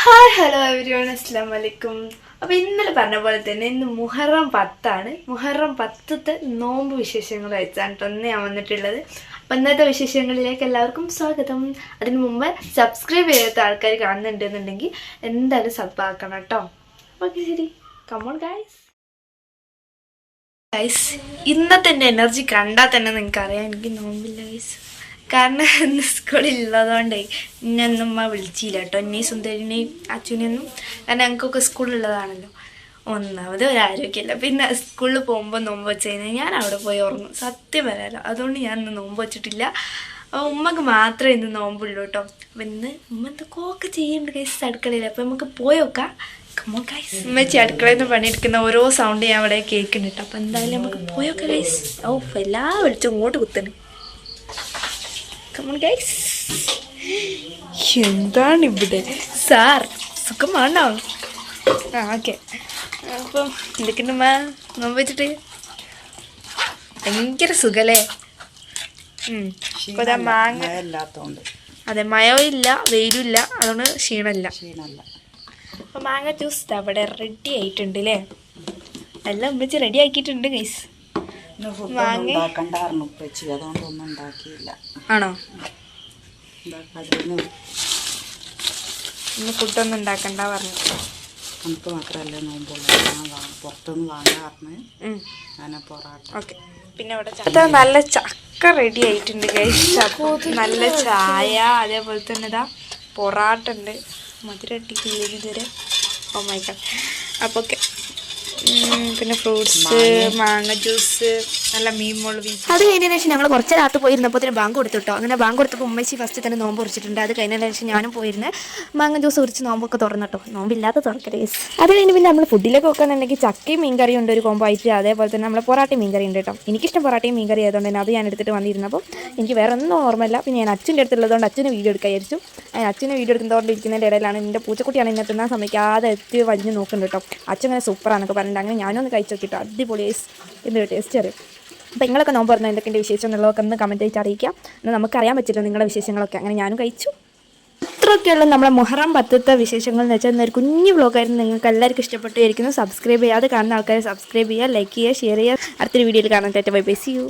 Hi hello everyone അസ്സാം വലൈക്കും അപ്പോൾ ഇന്നലെ പറഞ്ഞ പോലെ തന്നെ ഇന്ന് മുഹറം പത്താണ്. മുഹറം പത്തത്തെ നോമ്പ് വിശേഷങ്ങൾ വെച്ചാണ് ഞാൻ വന്നിട്ടുള്ളത്. അപ്പം ഇന്നത്തെ വിശേഷങ്ങളിലേക്ക് എല്ലാവർക്കും സ്വാഗതം. അതിന് മുമ്പ് സബ്സ്ക്രൈബ് ചെയ്യാത്ത ആൾക്കാർ കാണുന്നുണ്ടെന്നുണ്ടെങ്കിൽ എന്തായാലും സബ് ആക്കണം കേട്ടോ ഓക്കെ ശരി. കമോൺ ഗൈസ് ഗൈസ് ഇന്നത്തെ എന്റെ എനർജി കണ്ടാൽ തന്നെ നിങ്ങൾക്ക് അറിയാം. എനിക്ക് നോമ്പില്ല ഗൈസ് കാരണം ഇന്ന് സ്കൂളിലുള്ളതുകൊണ്ടേ ഇന്നൊന്നും അമ്മ വിളിച്ചില്ല കേട്ടോ. എന്നെയും സുന്ദരിനെയും അച്ഛനെയൊന്നും കാരണം ഞങ്ങൾക്കൊക്കെ സ്കൂളിലുള്ളതാണല്ലോ ഒന്നാമത് ഒരു ആരോഗ്യമില്ല. പിന്നെ സ്കൂളിൽ പോകുമ്പോൾ നോമ്പ് വെച്ച് കഴിഞ്ഞാൽ ഞാൻ അവിടെ പോയി ഉറങ്ങും. സത്യം വരാലോ അതുകൊണ്ട് ഞാൻ ഇന്ന് നോമ്പ് വെച്ചിട്ടില്ല. അപ്പോൾ ഉമ്മക്ക് മാത്രമേ ഇന്ന് നോമ്പുള്ളൂ കേട്ടോ. അപ്പം ഇന്ന് ഉമ്മ എന്തൊക്കെ ചെയ്യുന്നുണ്ട് കൈസ് അടുക്കളയിൽ അപ്പോൾ നമുക്ക് പോയോക്കാം ഗൈസ് ഉമ്മച്ചി അടുക്കളയിൽ നിന്ന് പണിയെടുക്കുന്ന ഓരോ സൗണ്ട് ഞാൻ അവിടെ കേൾക്കുന്നുണ്ട്. കേട്ടോ അപ്പോൾ എന്തായാലും നമുക്ക് പോയോക്കാം ഗൈസ് ഓ എല്ലാ വിളിച്ചും ഇങ്ങോട്ട് കുത്തണ് കമോൺ ഗൈസ് എന്താണ് ഇവിടെ സാർ സുഖമാണോ? ആ ഓക്കെ. അപ്പം എന്തൊക്കെയുണ്ട് മാ നോമ്പ് വെച്ചിട്ട്? ഭയങ്കര സുഖല്ലേ. ഇപ്പൊ മാങ്ങ അതെ മഴവും ഇല്ല വെയിലും ഇല്ല അതുകൊണ്ട് ക്ഷീണമില്ല. അപ്പൊ മാങ്ങ ജ്യൂസ് അവിടെ റെഡി ആയിട്ടുണ്ട് അല്ലേ എല്ലാം ഉമ്മച്ച് റെഡി ആക്കിയിട്ടുണ്ട് ഗൈസ് ഇന്ന് ഫുഡ് മാങ്ങ? ഉണ്ടാക്കണ്ടായിരുന്നു ഉപ്പച്ചി. അതുകൊണ്ട് ഒന്നും ഉണ്ടാക്കിയില്ല. ആണോ? ഉണ്ടാക്കാതിരുന്നു. ഇന്ന് ഫുഡൊന്നും ഉണ്ടാക്കണ്ട പറഞ്ഞു. നമുക്ക് മാത്രമല്ല നോമ്പുള്ളൂ. വാ- പുറത്തുനിന്ന് വാങ്ങാറിന് ഉം. ഞാൻ പൊറാട്ട. ഓക്കെ. പിന്നെ ഇവിടെ നല്ല ചക്ക റെഡി ആയിട്ടുണ്ട് നല്ല ചായ. അതേപോലെ തന്നെ ഇതാ പൊറാട്ട ഉണ്ട്. മധുര ഇട്ടിട്ടില്ല ഇതുവരെ. ഓ ഗാഡ് അപ്പോൾ ഓക്കെ പിന്നെ ഫ്രൂട്ട്സ് മാങ്ങ. ജ്യൂസ് നല്ല മീൻ മുളക് അത് കഴിഞ്ഞതിന് ശേഷം ഞങ്ങൾ കുറച്ച് രാത്രി പോയിരുന്നപ്പോൾ തന്നെ ബാങ്ക് കൊടുത്തിട്ടോ. അങ്ങനെ ബാങ്ക് കൊടുത്തപ്പോൾ ഉമ്മച്ചി ഫസ്റ്റ് തന്നെ നോമ്പ് കുറിച്ചിട്ടുണ്ട് അത് കഴിഞ്ഞതിന് ശേഷം ഞാനും പോയിരുന്ന്. മാങ്ങ ജ്യൂസ് കുറിച്ച് നോമ്പൊക്കെ തുറന്നിട്ടോ. നോമ്പില്ലാത്ത തുറക്കരുത് അത് കഴിഞ്ഞ് പിന്നെ നമ്മൾ ഫുഡിലൊക്കെ വെക്കുകയാണെന്നുണ്ടെങ്കിൽ ചക്കയും മീൻകറിയും ഉണ്ട് ഒരു കോമ്പോ ആയിട്ട്. അതേപോലെ തന്നെ നമ്മൾ പൊറാട്ടയും മീൻകറി ഉണ്ട് കേട്ടോ. എനിക്കിഷ്ടം പൊറാട്ടയും മീൻകറി ആയതുകൊണ്ട് തന്നെ അത് ഞാൻ എടുത്തിട്ട് വന്നിരുന്നപ്പോൾ എനിക്ക് വേറെ ഒന്നും ഓർമ്മയില്ല. പിന്നെ ഞാൻ അച്ഛന്റെ അടുത്തുള്ളതുകൊണ്ട് അച്ഛന് വീഡിയോ എടുക്കാൻ വിചാരിച്ചു. അച്ഛന് വീഡിയോ എടുക്കുന്നതുകൊണ്ടിരിക്കുന്നതിന്റെ ഇടയിലാണ് എന്റെ പൂച്ചക്കുട്ടിയാണ് എന്നെ തിന്നാൻ സമയക്കാതെ എത്തി വലിഞ്ഞ് നോക്കുന്നുണ്ട് കേട്ടോ. അച്ഛൻ അങ്ങനെ സൂപ്പറാന്നൊക്കെ പറഞ്ഞിട്ട് അങ്ങനെ ഞാനൊന്ന് കഴിച്ചു നോക്കിട്ടോ. അടിപൊളി എന്ത് ടേസ്റ്റ് അറിയും. അപ്പോൾ നിങ്ങളൊക്കെ നോമ്പ് പറഞ്ഞാൽ എന്തൊക്കെ വിശേഷം എന്നുള്ളതൊക്കെ ഒന്ന് കമന്റ് ആയിട്ട് അറിയിക്കാം. എന്നാൽ നമുക്കറിയാൻ പറ്റില്ല നിങ്ങളുടെ വിശേഷങ്ങളൊക്കെ. അങ്ങനെ ഞാനും കഴിച്ചു. ഇത്രയൊക്കെയുള്ള നമ്മുടെ മുഹറം പത്തത്തെ വിശേഷങ്ങൾ എന്ന് വെച്ചാൽ ഒരു കുഞ്ഞു വ്ളോഗായിരുന്നു നിങ്ങൾക്ക് എല്ലാവർക്കും ഇഷ്ടപ്പെട്ടായിരിക്കുന്നു സബ്സ്ക്രൈബ് ചെയ്യാതെ കാണുന്ന ആൾക്കാരെ സബ്സ്ക്രൈബ് ചെയ്യുക ലൈക്ക് ചെയ്യുക ഷെയർ ചെയ്യുക. അടുത്തൊരു വീഡിയോയിൽ കാണാൻ തേറ്റ് ബൈ ബൈ സി യു